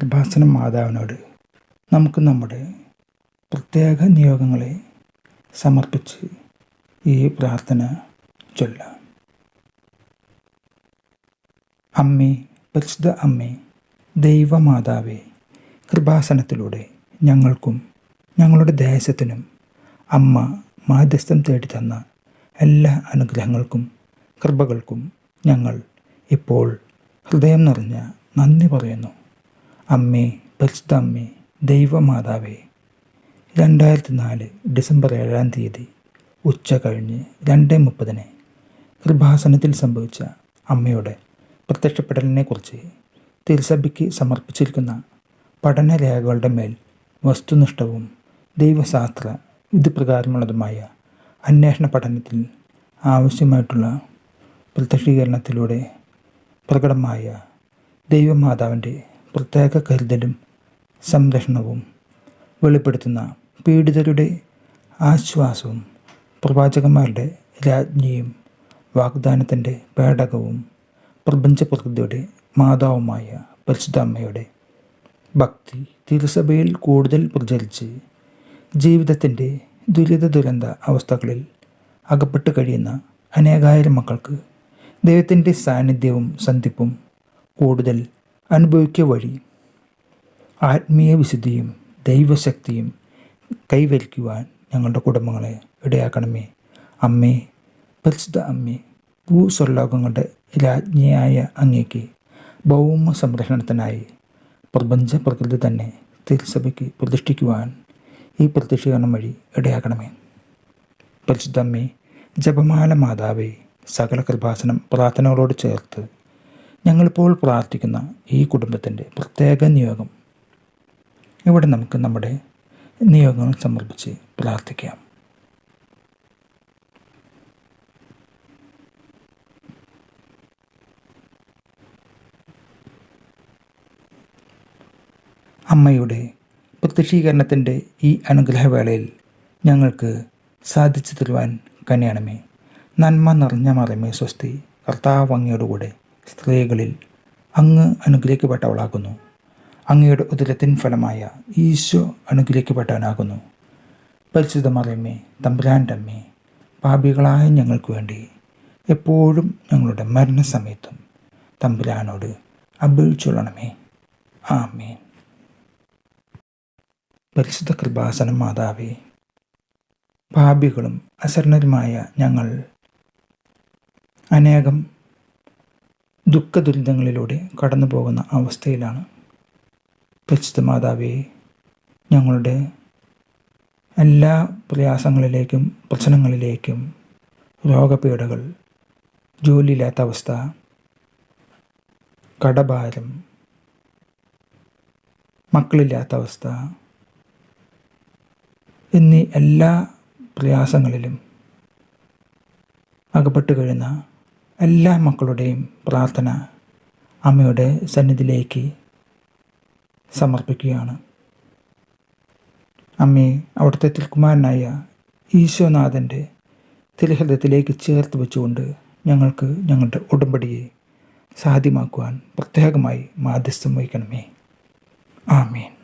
കൃപാസനം മാതാവിനോട് നമുക്ക് നമ്മുടെ പ്രത്യേക നിയോഗങ്ങളെ സമർപ്പിച്ച് ഈ പ്രാർത്ഥന ചൊല്ലാം. അമ്മേ പരിശുദ്ധ അമ്മേ ദൈവമാതാവേ കൃപാസനത്തിലൂടെ ഞങ്ങൾക്കും ഞങ്ങളുടെ ദേശത്തിനും അമ്മ മാധ്യസ്ഥം തേടി തന്ന എല്ലാ അനുഗ്രഹങ്ങൾക്കും കൃപകൾക്കും ഞങ്ങൾ ഇപ്പോൾ ഹൃദയം നിറഞ്ഞ നന്ദി പറയുന്നു. അമ്മേ പരിശുദ്ധ അമ്മേ ദൈവമാതാവേ രണ്ടായിരത്തി നാല് ഡിസംബർ ഏഴാം തീയതി ഉച്ച കഴിഞ്ഞ് രണ്ട് മുപ്പതിന് കൃപാസനത്തിൽ സംഭവിച്ച അമ്മയുടെ പ്രത്യക്ഷപ്പെടലിനെക്കുറിച്ച് തിരുസഭയ്ക്ക് സമർപ്പിച്ചിരിക്കുന്ന പഠനരേഖകളുടെ മേൽ വസ്തുനിഷ്ഠവും ദൈവശാസ്ത്ര വിധിപ്രകാരമുള്ളതുമായ അന്വേഷണ പഠനത്തിൽ ആവശ്യമായിട്ടുള്ള പ്രത്യക്ഷീകരണത്തിലൂടെ പ്രകടമായ ദൈവമാതാവിന്റെ പ്രത്യേക കരുതലും സംരക്ഷണവും വെളിപ്പെടുത്തുന്ന പീഡിതരുടെ ആശ്വാസവും പ്രവാചകന്മാരുടെ രാജ്ഞിയും വാഗ്ദാനത്തിന്റെ പേടകവും പ്രപഞ്ച പ്രകൃതിയുടെ മാതാവുമായ പരിശുദ്ധ അമ്മയുടെ ഭക്തി തിരുസഭയിൽ കൂടുതൽ പ്രചരിച്ച് ജീവിതത്തിന്റെ ദുരിത ദുരന്ത അവസ്ഥകളിൽ അകപ്പെട്ട് കഴിയുന്ന അനേകായിരം മക്കൾക്ക് ദൈവത്തിന്റെ സാന്നിധ്യവും സന്ധിപ്പും കൂടുതൽ അനുഭവിക്കുക വഴി ആത്മീയ വിശുദ്ധിയും ദൈവശക്തിയും കൈവരിക്കുവാൻ ഞങ്ങളുടെ കുടുംബങ്ങളെ ഇടയാക്കണമേ. അമ്മേ പരിശുദ്ധ അമ്മേ ഭൂസ്വർലോകങ്ങളുടെ രാജ്ഞിയായ അങ്ങേക്ക് ഭൗമ സംരക്ഷണത്തിനായി പ്രപഞ്ച പ്രകൃതി തന്നെ തിരുസഭയ്ക്ക് പ്രതിഷ്ഠിക്കുവാൻ ഈ പ്രത്യക്ഷീകരണം വഴി ഇടയാക്കണമേ. പരിശുദ്ധമ്മേ ജപമാല മാതാവേ സകല കൃപാസനം പ്രാർത്ഥനകളോട് ചേർത്ത് ഞങ്ങളിപ്പോൾ പ്രാർത്ഥിക്കുന്ന ഈ കുടുംബത്തിന്റെ പ്രത്യേക നിയോഗം. ഇവിടെ നമുക്ക് നമ്മുടെ നിയോഗങ്ങൾ സമർപ്പിച്ച് പ്രാർത്ഥിക്കാം. അമ്മയുടെ പ്രത്യക്ഷീകരണത്തിന്റെ ഈ അനുഗ്രഹവേളയിൽ ഞങ്ങൾക്ക് സാധിച്ചു തരുവാൻ കനിയണമേ. നന്മ നിറഞ്ഞ മറമേ സ്വസ്തി. കർത്താവ് അങ്ങയോടുകൂടെ സ്ത്രീകളിൽ അങ്ങ് അനുഗ്രഹിക്കപ്പെട്ടവളാകുന്നു. അങ്ങയുടെ ഉദരത്തിൻ ഫലമായ ഈശോ അനുഗ്രഹിക്കപ്പെട്ടവനാകുന്നു. പരിശുദ്ധ മറിയമ്മേ തമ്പുരാന്റെ അമ്മേ പാപികളായ ഞങ്ങൾക്ക് വേണ്ടി എപ്പോഴും ഞങ്ങളുടെ മരണസമയത്തും തമ്പുരാനോട് അപേക്ഷിച്ചൊള്ളണമേ ആമേൻ. പരിശുദ്ധ കൃപാസനം മാതാവേ പാപികളും അശരണരുമായ ഞങ്ങൾ അനേകം ദുഃഖ ദുരിതങ്ങളിലൂടെ കടന്നു പോകുന്ന അവസ്ഥയിലാണ്. പരിശുദ്ധ മാതാവേ ഞങ്ങളുടെ എല്ലാ പ്രയാസങ്ങളിലേക്കും പ്രശ്നങ്ങളിലേക്കും രോഗപീഠകൾ ജോലിയില്ലാത്ത അവസ്ഥ കടഭാരം മക്കളില്ലാത്ത അവസ്ഥ എന്നീ എല്ലാ പ്രയാസങ്ങളിലും അകപ്പെട്ട് കഴിയുന്ന എല്ലാ മക്കളുടെയും പ്രാർത്ഥന അമ്മയുടെ സന്നിധിയിലേക്ക് സമർപ്പിക്കുകയാണ്. അമ്മയെ അവിടുത്തെ തിരുക്കുമാരനായ ഈശോനാഥന്റെ തിരുഹൃദയത്തിലേക്ക് ചേർത്ത് വെച്ചുകൊണ്ട് ഞങ്ങൾക്ക് ഞങ്ങളുടെ ഉടമ്പടിയെ സാധ്യമാക്കുവാൻ പ്രത്യേകമായി മാധ്യസ്ഥം വഹിക്കണമേ. ആമീൻ.